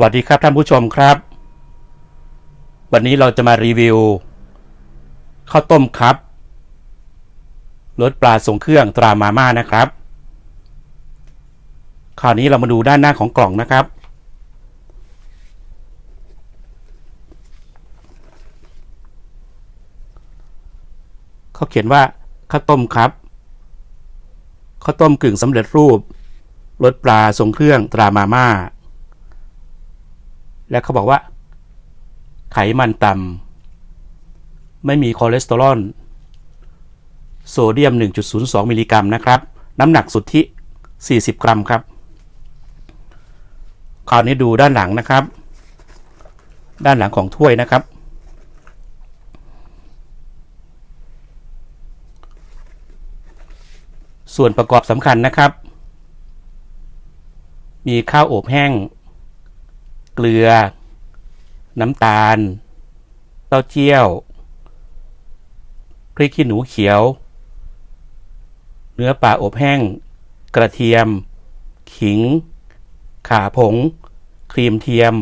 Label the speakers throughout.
Speaker 1: วัสดีครับท่านผู้ชมครับ วันนี้เราจะมารีวิวข้าวต้มครับรสปลาทรงเครื่องตรามาม่านะครับ คราวนี้เรามาดูด้านหน้าของกล่องนะครับ เขาเขียนว่าข้าวต้มครับข้าวต้มกึ่งสำเร็จรูปรสปลาทรงเครื่องตรามาม่า และเขาบอกว่า ไขมันต่ำไม่มีคอเลสเตอรอลโซเดียม 1.02 มิลลิกรัมนะครับ น้ำหนักสุทธิ 40 กรัมครับ คราวนี้ดูด้านหลังนะครับ ด้านหลังของถ้วยนะครับ ส่วนประกอบสำคัญนะครับ มีข้าวอบแห้ง เกลือ น้ำตาล เต้าเจี้ยว พริกขี้หนูเขียว เนื้อปลาอบแห้ง กระเทียม ขิงข่าผง ครีมเทียม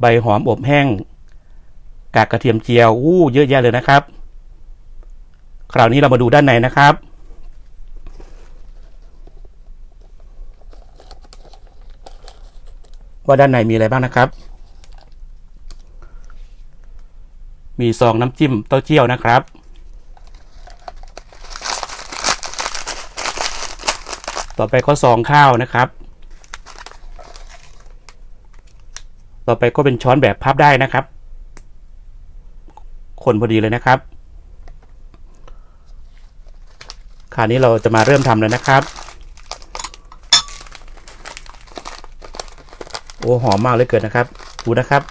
Speaker 1: ใบหอมอบแห้ง กากกระเทียมเจียว อู้ เยอะแยะเลยนะครับ คราวนี้เรามาดูด้านในนะครับ ว่าด้านในมีอะไรบ้างนะครับ มีซองน้ำจิ้มเต้าเจี้ยวนะครับ ต่อไปก็ซองข้าวนะครับ ต่อไปก็เป็นช้อนแบบพับได้นะครับ คนพอดีเลยนะครับคราวนี้เราจะมาเริ่มทำเลยนะครับ โอ้หอมมากเลยเกินนะครับ ดูนะครับ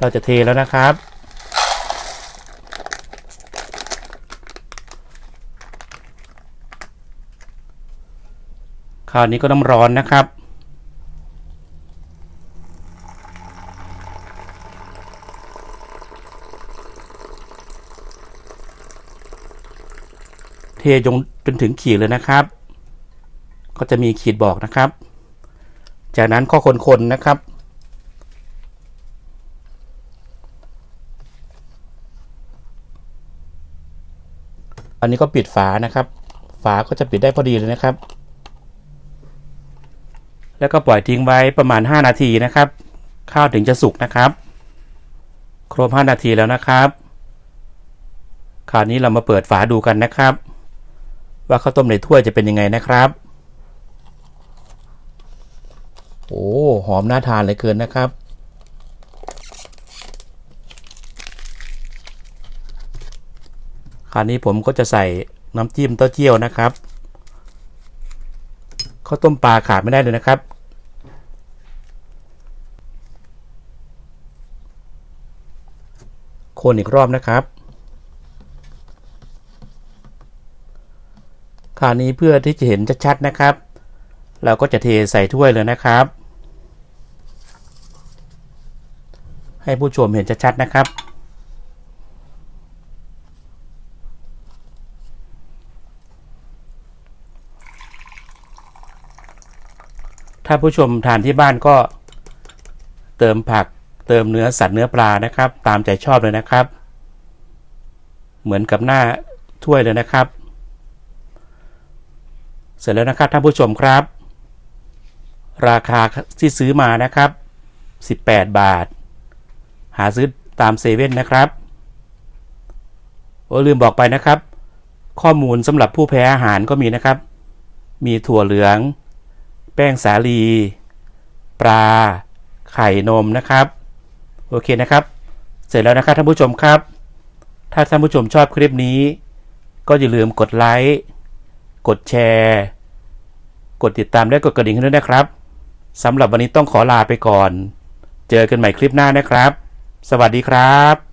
Speaker 1: เราจะเทแล้วนะครับ คราวนี้ก็น้ำร้อนนะครับเทจงจนถึงขีดเลยนะครับ ก็จะมีขีดบอกนะครับ จากนั้นก็คนๆนะครับ อันนี้ก็ปิดฝานะครับ ฝาก็จะปิดได้พอดีเลยนะครับ แล้วก็ปล่อยทิ้งไว้ประมาณ 5 นาทีนะครับ ข้าวถึงจะสุกนะครับ ครบ 5 นาทีแล้วนะครับคราวนี้เรามาเปิดฝาดูกันนะครับ ว่าข้าวต้มในถ้วยจะเป็นยังไงนะครับ โอ้หอมน่าทานเลยเกินนะครับ คราวนี้ผมก็จะใส่น้ำจิ้มเต้าเจี้ยวนะครับข้าวต้มปลาขาดไม่ได้เลยนะครับ คนอีกรอบนะครับ คราวนี้เพื่อที่จะเห็นชัดๆนะครับ เราก็จะเทใส่ถ้วยเลยนะครับ ให้ผู้ชมเห็นชัดๆนะครับ ถ้าผู้ชมทานที่บ้านก็เติมผักเติมเนื้อสัตว์เนื้อปลานะครับ ตามใจชอบเลยนะครับ เหมือนกับหน้าถ้วยเลยนะครับ เสร็จแล้วนะครับท่านผู้ชมครับ ราคาที่ซื้อมานะครับ 18 บาท หาซื้อตามเซเว่นนะครับโอ้ลืมบอกไปนะครับ ข้อมูลสำหรับผู้แพ้อาหารก็มีนะครับ มีถั่วเหลือง แป้งสาลี ปลา ไข่นมนะครับ โอเคนะครับ เสร็จแล้วนะครับท่านผู้ชมครับ ถ้าท่านผู้ชมชอบคลิปนี้ ก็อย่าลืมกดไลค์กดแชร์ กดติดตามและกดกระดิ่งให้ด้วยนะครับสำหรับวันนี้ต้องขอลาไปก่อน เจอกันใหม่คลิปหน้านะครับ สวัสดีครับ